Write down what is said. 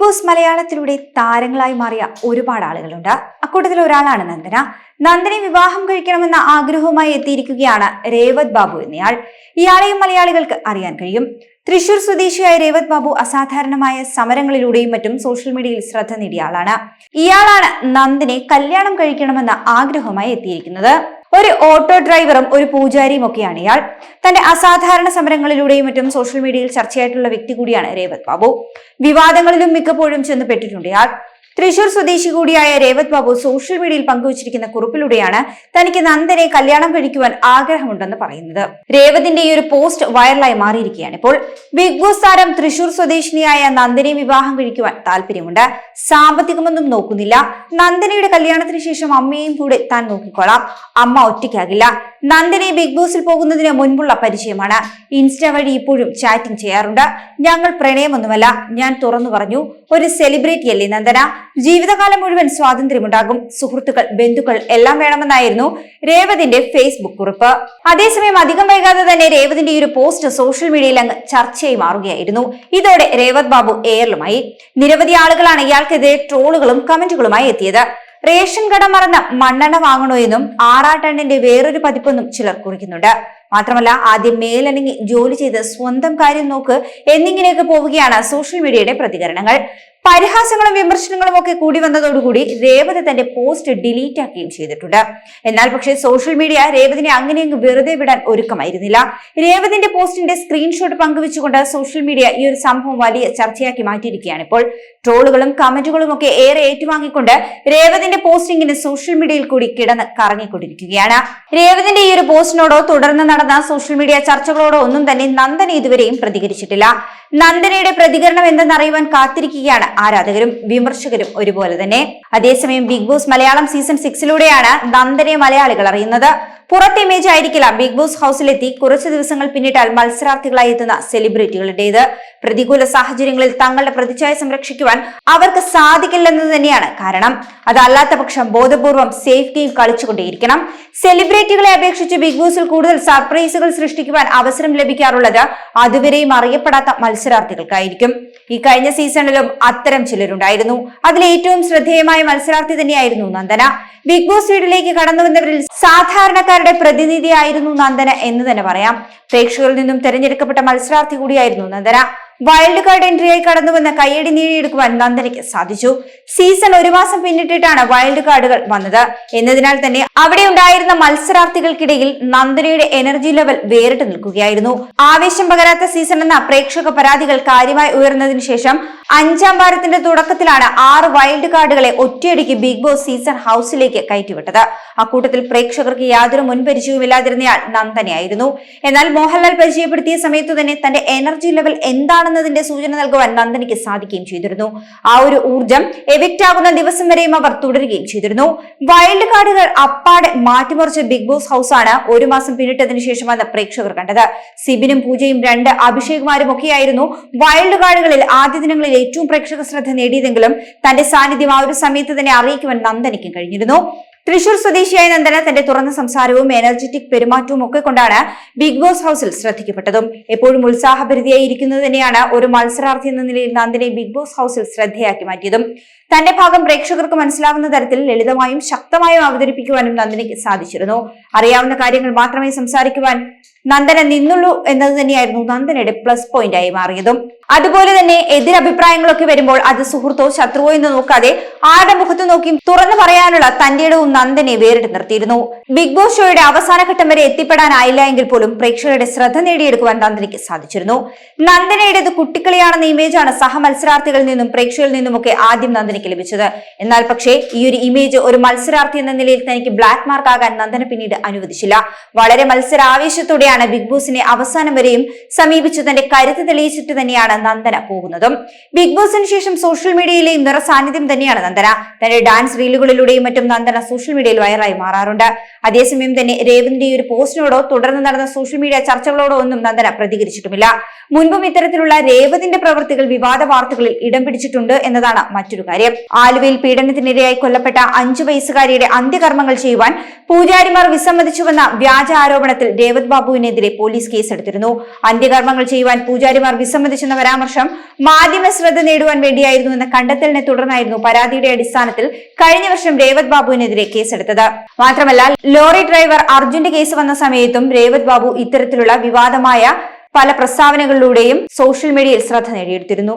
Boss മലയാളത്തിലൂടെ താരങ്ങളായി മാറിയ ഒരുപാട് ആളുകളുണ്ട്. അക്കൂട്ടത്തിൽ ഒരാളാണ് നന്ദന. നന്ദനെ വിവാഹം കഴിക്കണമെന്ന ആഗ്രഹവുമായി എത്തിയിരിക്കുകയാണ് രേവത് ബാബു എന്നയാൾ. ഇയാളെയും മലയാളികൾക്ക് അറിയാൻ കഴിയും. തൃശൂർ സ്വദേശിയായ രേവത് ബാബു അസാധാരണമായ സമരങ്ങളിലൂടെയും മറ്റും സോഷ്യൽ മീഡിയയിൽ ശ്രദ്ധ നേടിയ ആളാണ്. ഇയാളാണ് നന്ദിനെ കല്യാണം കഴിക്കണമെന്ന ആഗ്രഹമായി എത്തിയിരിക്കുന്നത്. ഒരു ഓട്ടോ ഡ്രൈവറും ഒരു പൂജാരിയും ഒക്കെയാണ് ഇയാൾ. തന്റെ അസാധാരണ സമരങ്ങളിലൂടെയും മറ്റും സോഷ്യൽ മീഡിയയിൽ ചർച്ചയായിട്ടുള്ള വ്യക്തി കൂടിയാണ് രേവത് ബാബു. വിവാദങ്ങളിലും മിക്കപ്പോഴും ചെന്ന് പെട്ടിട്ടുണ്ട് ഇയാൾ. തൃശൂർ സ്വദേശി കൂടിയായ രേവത് ബാബു സോഷ്യൽ മീഡിയയിൽ പങ്കുവച്ചിരിക്കുന്ന കുറിപ്പിലൂടെയാണ് തനിക്ക് നന്ദനെ കല്യാണം കഴിക്കുവാൻ ആഗ്രഹമുണ്ടെന്ന് പറയുന്നത്. രേവതിന്റെ ഈ ഒരു പോസ്റ്റ് വൈറലായി മാറിയിരിക്കുകയാണ്. ഇപ്പോൾ ബിഗ് ബോസ് താരം തൃശൂർ സ്വദേശിനിയായ നന്ദനെ വിവാഹം കഴിക്കുവാൻ താല്പര്യമുണ്ട്. സാമ്പത്തികമൊന്നും നോക്കുന്നില്ല. നന്ദനയുടെ കല്യാണത്തിന് ശേഷം അമ്മയും കൂടെ താൻ നോക്കിക്കോളാം. അമ്മ ഒറ്റയ്ക്കാകില്ല. നന്ദനെ ബിഗ് ബോസിൽ പോകുന്നതിന് മുൻപുള്ള പരിചയമാണ്. ഇൻസ്റ്റ വഴി ഇപ്പോഴും ചാറ്റിംഗ് ചെയ്യാറുണ്ട്. ഞങ്ങൾ പ്രണയമൊന്നുമല്ല. ഞാൻ തുറന്നു പറഞ്ഞു. ഒരു സെലിബ്രിറ്റി അല്ലേ നന്ദന? ജീവിതകാലം മുഴുവൻ സ്വാതന്ത്ര്യമുണ്ടാകും. സുഹൃത്തുക്കൾ ബന്ധുക്കൾ എല്ലാം വേണമെന്നായിരുന്നു രേവതിന്റെ ഫേസ്ബുക്ക് കുറിപ്പ്. അതേസമയം അധികം വൈകാതെ തന്നെ രേവതിന്റെ ഈ ഒരു പോസ്റ്റ് സോഷ്യൽ മീഡിയയിൽ അങ്ങ് ചർച്ചയായി മാറുകയായിരുന്നു. ഇതോടെ രേവത് ബാബു എയറിലുമായി നിരവധി ആളുകളാണ് ഇയാൾക്കെതിരെ ട്രോളുകളും കമന്റുകളുമായി എത്തിയത്. റേഷൻ കട മറന്ന് മണ്ണെണ്ണ വാങ്ങണോ എന്നും ആറാട്ടണ്ണിന്റെ വേറൊരു പതിപ്പൊന്നും ചിലർ കുറിക്കുന്നുണ്ട്. മാത്രമല്ല ആദ്യം മേലനങ്ങി ജോലി ചെയ്ത് സ്വന്തം കാര്യം നോക്ക് എന്നിങ്ങനെയൊക്കെ പോവുകയാണ് സോഷ്യൽ മീഡിയയുടെ പ്രതികരണങ്ങൾ. പരിഹാസങ്ങളും വിമർശനങ്ങളും ഒക്കെ കൂടി വന്നതോടുകൂടി രേവതി തന്റെ പോസ്റ്റ് ഡിലീറ്റ് ആക്കുകയും ചെയ്തിട്ടുണ്ട്. എന്നാൽ പക്ഷേ സോഷ്യൽ മീഡിയ രേവതിനെ അങ്ങനെ അങ്ങ് വെറുതെ വിടാൻ ഒരുക്കമായിരുന്നില്ല. രേവതിന്റെ പോസ്റ്റിന്റെ സ്ക്രീൻഷോട്ട് പങ്കുവെച്ചുകൊണ്ട് സോഷ്യൽ മീഡിയ ഈ ഒരു സംഭവം വലിയ ചർച്ചയാക്കി മാറ്റിയിരിക്കുകയാണ് ഇപ്പോൾ. ട്രോളുകളും കമന്റുകളും ഒക്കെ ഏറെ ഏറ്റുവാങ്ങിക്കൊണ്ട് രേവതിന്റെ പോസ്റ്റിംഗിന് സോഷ്യൽ മീഡിയയിൽ കൂടി കിടന്ന് കറങ്ങിക്കൊണ്ടിരിക്കുകയാണ്. രേവതിന്റെ ഈ ഒരു പോസ്റ്റിനോടോ തുടർന്ന് നടന്ന സോഷ്യൽ മീഡിയ ചർച്ചകളോടോ ഒന്നും തന്നെ നന്ദന ഇതുവരെയും പ്രതികരിച്ചിട്ടില്ല. നന്ദനയുടെ പ്രതികരണം എന്തെന്നറിയുവാൻ കാത്തിരിക്കുകയാണ് ആരാധകരും വിമർശകരും ഒരുപോലെ തന്നെ. അതേസമയം ബിഗ് ബോസ് മലയാളം സീസൺ സിക്സിലൂടെയാണ് നന്ദനെ മലയാളികൾ അറിയുന്നത്. പുറത്തെ ഇമേജ് ആയിരിക്കില്ല. ബിഗ് ബോസ് ഹൗസിലെത്തി കുറച്ചു ദിവസങ്ങൾ പിന്നിട്ടാൽ മത്സരാർത്ഥികളായി എത്തുന്ന സെലിബ്രിറ്റികളുടേത് പ്രതികൂല സാഹചര്യങ്ങളിൽ തങ്ങളുടെ പ്രതിച്ഛായ സംരക്ഷിക്കുവാൻ അവർക്ക് സാധിക്കില്ലെന്ന് തന്നെയാണ് കാരണം. അതല്ലാത്ത പക്ഷം ബോധപൂർവം സേഫ് ഗെയിം കളിച്ചുകൊണ്ടേയിരിക്കണം. സെലിബ്രിറ്റികളെ അപേക്ഷിച്ച് ബിഗ് ബോസിൽ കൂടുതൽ സർപ്രൈസുകൾ സൃഷ്ടിക്കുവാൻ അവസരം ലഭിക്കാറുള്ളത് അതുവരെയും അറിയപ്പെടാത്ത മത്സരാർത്ഥികൾക്കായിരിക്കും. ഈ കഴിഞ്ഞ സീസണിലും അത്തരം ചിലരുണ്ടായിരുന്നു. അതിൽ ഏറ്റവും ശ്രദ്ധേയമായ മത്സരാർത്ഥി തന്നെയായിരുന്നു നന്ദന. ബിഗ് ബോസ് വീട്ടിലേക്ക് കടന്നു വന്നവരിൽ സാധാരണക്കാരുടെ പ്രതിനിധിയായിരുന്നു നന്ദന എന്ന് തന്നെ പറയാം. പ്രേക്ഷകരിൽ നിന്നും തെരഞ്ഞെടുക്കപ്പെട്ട മത്സരാർത്ഥി കൂടിയായിരുന്നു നന്ദന. വൈൽഡ് കാർഡ് എൻട്രിയായി കടന്നു വന്ന കയ്യടി നേടിയെടുക്കുവാൻ നന്ദനയ്ക്ക് സാധിച്ചു. സീസൺ ഒരു മാസം പിന്നിട്ടിട്ടാണ് വൈൽഡ് കാർഡുകൾ വന്നത്. എന്നതിനാൽ തന്നെ അവിടെ ഉണ്ടായിരുന്ന മത്സരാർത്ഥികൾക്കിടയിൽ നന്ദനയുടെ എനർജി ലെവൽ വേറിട്ട് നിൽക്കുകയായിരുന്നു. ആവേശം പകരാത്ത സീസൺ എന്ന പ്രേക്ഷക പരാതികൾ കാര്യമായി ഉയർന്നതിനു ശേഷം അഞ്ചാം വാരത്തിന്റെ തുടക്കത്തിലാണ് ആറ് വൈൽഡ് കാർഡുകളെ ഒറ്റയടിക്ക് ബിഗ് ബോസ് സീസൺ ഹൗസിലേക്ക് കയറ്റിവിട്ടത്. അക്കൂട്ടത്തിൽ പ്രേക്ഷകർക്ക് യാതൊരു മുൻപരിചയവുമില്ലാതിരുന്നയാൾ നന്ദനയായിരുന്നു. എന്നാൽ മോഹൻലാൽ പരിചയപ്പെടുത്തിയ സമയത്തു തന്നെ തന്റെ എനർജി ലെവൽ എന്താണെന്നതിന്റെ സൂചന നൽകുവാൻ നന്ദനയ്ക്ക് സാധിക്കുകയും ചെയ്തിരുന്നു. ആ ഒരു ഊർജം എവിക്റ്റ് ആകുന്ന ദിവസം വരെയും അവർ തുടരുകയും ചെയ്തിരുന്നു. വൈൽഡ് കാർഡുകൾ അപ്പാടെ മാറ്റിമറിച്ച ബിഗ് ബോസ് ഹൗസ് ആണ് ഒരു മാസം പിന്നിട്ടതിനു ശേഷമാണ് പ്രേക്ഷകർ കണ്ടത്. സിബിനും പൂജയും രണ്ട് അഭിഷേകുമാരും ഒക്കെയായിരുന്നു വൈൽഡ് കാർഡുകളിൽ ആദ്യ ദിനങ്ങളിൽ ഏറ്റവും പ്രേക്ഷക ശ്രദ്ധ നേടിയതെങ്കിലും തന്റെ സാന്നിധ്യം ആ ഒരു സമയത്ത് തന്നെ അറിയിക്കുവാൻ നന്ദനയ്ക്കും കഴിഞ്ഞിരുന്നു. തൃശൂർ സ്വദേശിയായ നന്ദന തന്റെ തുറന്ന സംസാരവും എനർജറ്റിക് പെരുമാറ്റവും ഒക്കെ കൊണ്ടാണ് ബിഗ് ബോസ് ഹൌസിൽ ശ്രദ്ധിക്കപ്പെട്ടതും. എപ്പോഴും ഉത്സാഹഭരിതയായി ഇരിക്കുന്നത് തന്നെയാണ് ഒരു മത്സരാർത്ഥി എന്ന നിലയിൽ നന്ദനെ ബിഗ് ബോസ് ഹൌസിൽ ശ്രദ്ധയാക്കി മാറ്റിയതും. തന്റെ ഭാഗം പ്രേക്ഷകർക്ക് മനസ്സിലാവുന്ന തരത്തിൽ ലളിതമായും ശക്തമായും അവതരിപ്പിക്കുവാനും നന്ദനയ്ക്ക് സാധിച്ചിരുന്നു. അറിയാവുന്ന കാര്യങ്ങൾ മാത്രമേ സംസാരിക്കുവാൻ നന്ദന നിന്നുള്ളൂ എന്നത് തന്നെയായിരുന്നു നന്ദനയുടെ പ്ലസ് പോയിന്റ് ആയി മാറിയതും. അതുപോലെ തന്നെ എതിരഭിപ്രായങ്ങളൊക്കെ വരുമ്പോൾ അത് സുഹൃത്തോ ശത്രുവോ എന്ന് നോക്കാതെ ആരുടെ മുഖത്ത് നോക്കി തുറന്നു പറയാനുള്ള തന്റെ ഇടവും നന്ദനെ വേറിട്ട് നിർത്തിയിരുന്നു. ബിഗ് ബോസ് ഷോയുടെ അവസാന ഘട്ടം വരെ എത്തിപ്പെടാനായില്ല എങ്കിൽ പോലും പ്രേക്ഷകരുടെ ശ്രദ്ധ നേടിയെടുക്കുവാൻ നന്ദനയ്ക്ക് സാധിച്ചിരുന്നു. നന്ദനയുടേത് കുട്ടിക്കളിയാണെന്ന ഇമേജാണ് സഹമത്സരാർത്ഥികളിൽ നിന്നും പ്രേക്ഷകരിൽ നിന്നുമൊക്കെ ആദ്യം നന്ദനയ്ക്ക് ലഭിച്ചത്. എന്നാൽ പക്ഷേ ഈ ഒരു ഇമേജ് ഒരു മത്സരാർത്ഥി എന്ന നിലയിൽ തനിക്ക് ബ്ലാക്ക് മാർക്ക് ആകാൻ നന്ദന പിന്നീട് അനുവദിച്ചില്ല. വളരെ മത്സരാവേശത്തോടെയാണ് ബിഗ് ബോസിനെ അവസാനം വരെയും സമീപിച്ചു തന്റെ കരുത്ത് തെളിയിച്ചിട്ട് തന്നെയാണ് നന്ദന പോകുന്നതും. ബിഗ് ബോസിന് ശേഷം സോഷ്യൽ മീഡിയയിലെയും നിറ സാന്നിധ്യം തന്നെയാണ് നന്ദന. തന്റെ ഡാൻസ് റീലുകളിലൂടെയും മറ്റും നന്ദന സോഷ്യൽ മീഡിയയിൽ വൈറലായി മാറാറുണ്ട്. അതേസമയം തന്നെ രേവന്തിന്റെ ഒരു പോസ്റ്റിനോടോ തുടർന്ന് നടന്ന സോഷ്യൽ മീഡിയ ചർച്ചകളോടോ ഒന്നും നന്ദന പ്രതികരിച്ചിട്ടുമില്ല. മുൻപും ഇത്തരത്തിലുള്ള രേവതിന്റെ പ്രവൃത്തികൾ വിവാദ വാർത്തകളിൽ ഇടം പിടിച്ചിട്ടുണ്ട് എന്നതാണ് മറ്റൊരു കാര്യം. ആലുവയിൽ പീഡനത്തിനിരയായി കൊല്ലപ്പെട്ട അഞ്ചു വയസ്സുകാരിയുടെ അന്ത്യകർമ്മങ്ങൾ ചെയ്യുവാൻ പൂജാരിമാർ വിസമ്മതിച്ചുവെന്ന വ്യാജ ആരോപണത്തിൽ രേവത് ബാബുവിനെതിരെ പോലീസ് കേസെടുത്തിരുന്നു. അന്ത്യകർമ്മങ്ങൾ ചെയ്യുവാൻ പൂജാരിമാർ വിസമ്മതിച്ചെന്ന പരാമർശം മാധ്യമ ശ്രദ്ധ നേടുവാൻ വേണ്ടിയായിരുന്നു എന്ന കണ്ടെത്തലിനെ തുടർന്നായിരുന്നു പരാതിയുടെ അടിസ്ഥാനത്തിൽ കഴിഞ്ഞ വർഷം രേവത് ബാബുവിനെതിരെ കേസെടുത്തത്. മാത്രമല്ല ലോറി ഡ്രൈവർ അർജുന്റെ കേസ് വന്ന സമയത്തും രേവത് ബാബു ഇത്തരത്തിലുള്ള വിവാദമായ പല പ്രസ്താവനകളിലൂടെയും സോഷ്യൽ മീഡിയയിൽ ശ്രദ്ധ നേടിയെടുത്തിരുന്നു.